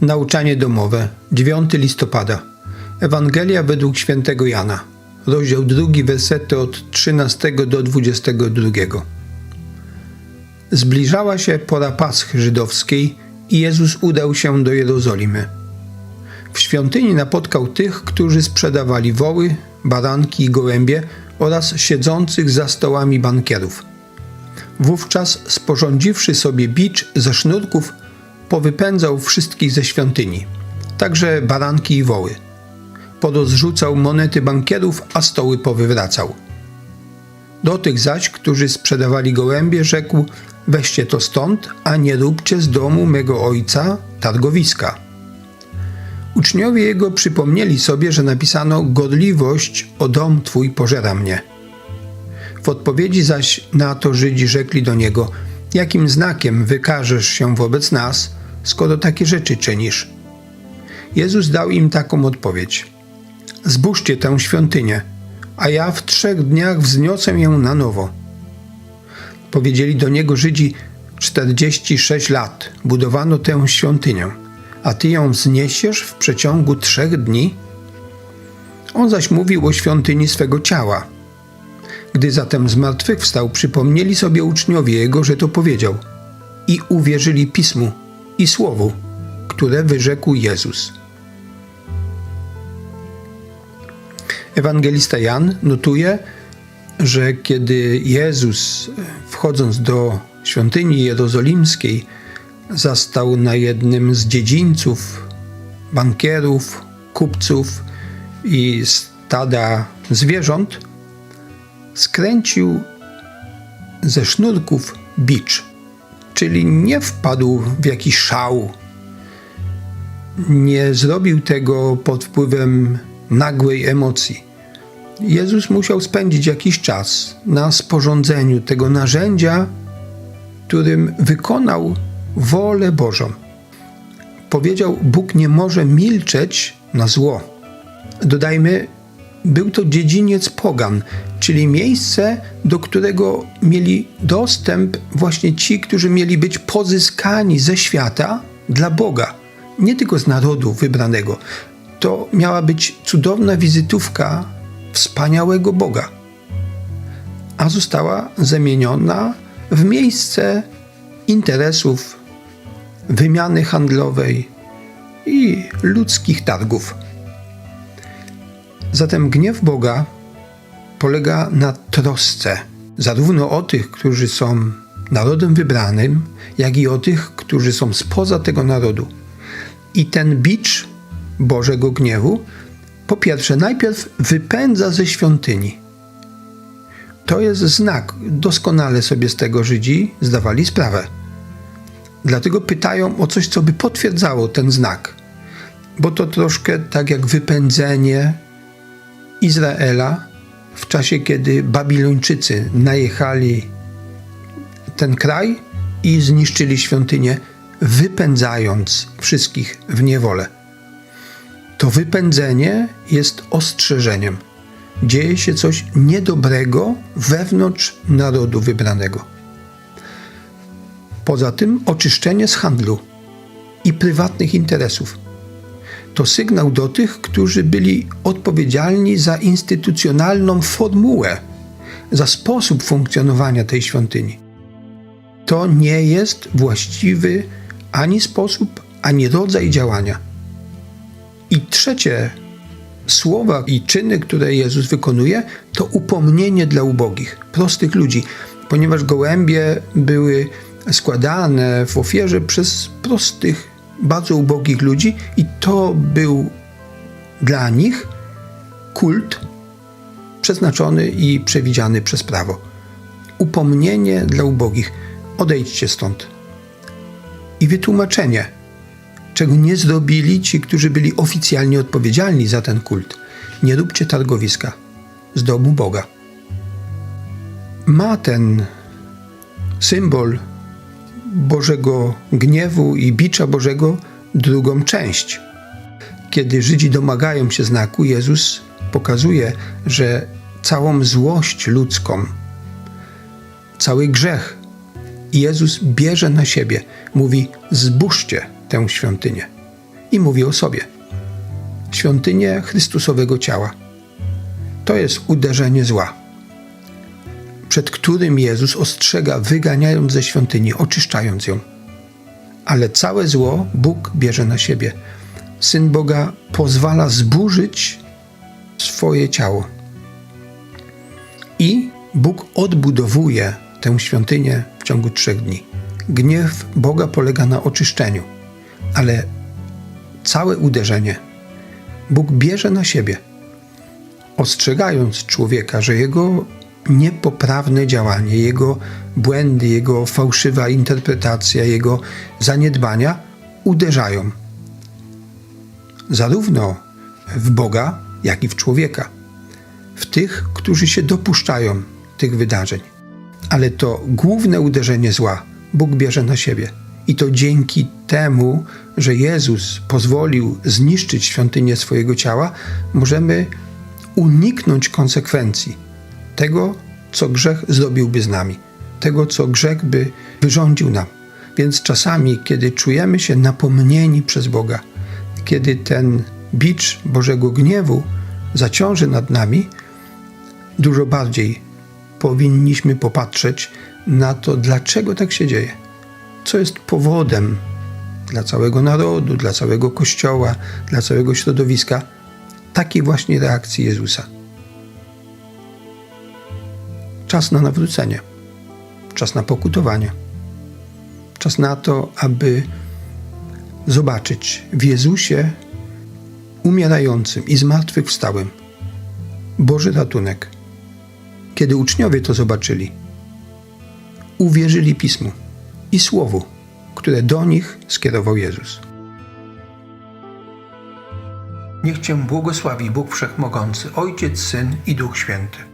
Nauczanie domowe, 9 listopada. Ewangelia według świętego Jana, rozdział 2, wersety od 13 do 22. Zbliżała się pora Paschy żydowskiej i Jezus udał się do Jerozolimy. W świątyni napotkał tych, którzy sprzedawali woły, baranki i gołębie oraz siedzących za stołami bankierów. Wówczas, sporządziwszy sobie bicz ze sznurków, powypędzał wszystkich ze świątyni, także baranki i woły. Porozrzucał monety bankierów, a stoły powywracał. Do tych zaś, którzy sprzedawali gołębie, rzekł: Weźcie to stąd, a nie róbcie z domu mego ojca targowiska. Uczniowie jego przypomnieli sobie, że napisano: Godliwość o dom twój pożera mnie. W odpowiedzi zaś na to Żydzi rzekli do niego: Jakim znakiem wykażesz się wobec nas, skoro takie rzeczy czynisz? Jezus dał im taką odpowiedź: Zbóżcie tę świątynię, a ja w trzech dniach wzniosę ją na nowo. Powiedzieli do niego Żydzi: 46 lat budowano tę świątynię, a ty ją wzniesiesz w przeciągu trzech dni? On zaś mówił o świątyni swego ciała. Gdy zatem zmartwychwstał, przypomnieli sobie uczniowie jego, że to powiedział, i uwierzyli pismu i słowu, które wyrzekł Jezus. Ewangelista Jan notuje, że kiedy Jezus, wchodząc do świątyni jerozolimskiej, zastał na jednym z dziedzińców bankierów, kupców i stada zwierząt, skręcił ze sznurków bicz, czyli nie wpadł w jakiś szał, nie zrobił tego pod wpływem nagłej emocji. Jezus musiał spędzić jakiś czas na sporządzeniu tego narzędzia, którym wykonał wolę Bożą. Powiedział: Bóg nie może milczeć na zło. Dodajmy, był to dziedziniec pogan, czyli miejsce, do którego mieli dostęp właśnie ci, którzy mieli być pozyskani ze świata dla Boga, nie tylko z narodu wybranego. To miała być cudowna wizytówka wspaniałego Boga, a została zamieniona w miejsce interesów, wymiany handlowej i ludzkich targów. Zatem gniew Boga polega na trosce zarówno o tych, którzy są narodem wybranym, jak i o tych, którzy są spoza tego narodu. I ten bicz Bożego gniewu, po pierwsze, najpierw wypędza ze świątyni. To jest znak, doskonale sobie z tego Żydzi zdawali sprawę. Dlatego pytają o coś, co by potwierdzało ten znak, bo to troszkę tak jak wypędzenie Izraela w czasie, kiedy Babilończycy najechali ten kraj i zniszczyli świątynię, wypędzając wszystkich w niewolę. To wypędzenie jest ostrzeżeniem. Dzieje się coś niedobrego wewnątrz narodu wybranego. Poza tym oczyszczenie z handlu i prywatnych interesów to sygnał do tych, którzy byli odpowiedzialni za instytucjonalną formułę, za sposób funkcjonowania tej świątyni. To nie jest właściwy ani sposób, ani rodzaj działania. I trzecie słowa i czyny, które Jezus wykonuje, to upomnienie dla ubogich, prostych ludzi, ponieważ gołębie były składane w ofierze przez prostych bardzo ubogich ludzi i to był dla nich kult przeznaczony i przewidziany przez prawo. Upomnienie dla ubogich. Odejdźcie stąd. I wytłumaczenie, czego nie zrobili ci, którzy byli oficjalnie odpowiedzialni za ten kult. Nie róbcie targowiska z domu Boga. Ma ten symbol Bożego gniewu i bicza Bożego drugą część. Kiedy Żydzi domagają się znaku, Jezus pokazuje, że całą złość ludzką, cały grzech Jezus bierze na siebie. Mówi: zbóżcie tę świątynię. i mówi o sobie. Świątynię Chrystusowego ciała. To jest uderzenie zła, przed którym Jezus ostrzega, wyganiając ze świątyni, oczyszczając ją. Ale całe zło Bóg bierze na siebie. Syn Boga pozwala zburzyć swoje ciało. I Bóg odbudowuje tę świątynię w ciągu trzech dni. Gniew Boga polega na oczyszczeniu, ale całe uderzenie Bóg bierze na siebie, ostrzegając człowieka, że jego niepoprawne działanie, jego błędy, jego fałszywa interpretacja, jego zaniedbania uderzają zarówno w Boga, jak i w człowieka, w tych, którzy się dopuszczają tych wydarzeń. Ale to główne uderzenie zła Bóg bierze na siebie. I to dzięki temu, że Jezus pozwolił zniszczyć świątynię swojego ciała, możemy uniknąć konsekwencji tego, co grzech zrobiłby z nami, tego, co grzech by wyrządził nam. Więc czasami, kiedy czujemy się napomnieni przez Boga, kiedy ten bicz Bożego gniewu zaciąży nad nami, dużo bardziej powinniśmy popatrzeć na to, dlaczego tak się dzieje. Co jest powodem dla całego narodu, dla całego Kościoła, dla całego środowiska takiej właśnie reakcji Jezusa. Czas na nawrócenie, czas na pokutowanie, czas na to, aby zobaczyć w Jezusie umierającym i zmartwychwstałym Boży ratunek. Kiedy uczniowie to zobaczyli, uwierzyli Pismu i Słowu, które do nich skierował Jezus. Niech Cię błogosławi Bóg Wszechmogący, Ojciec, Syn i Duch Święty.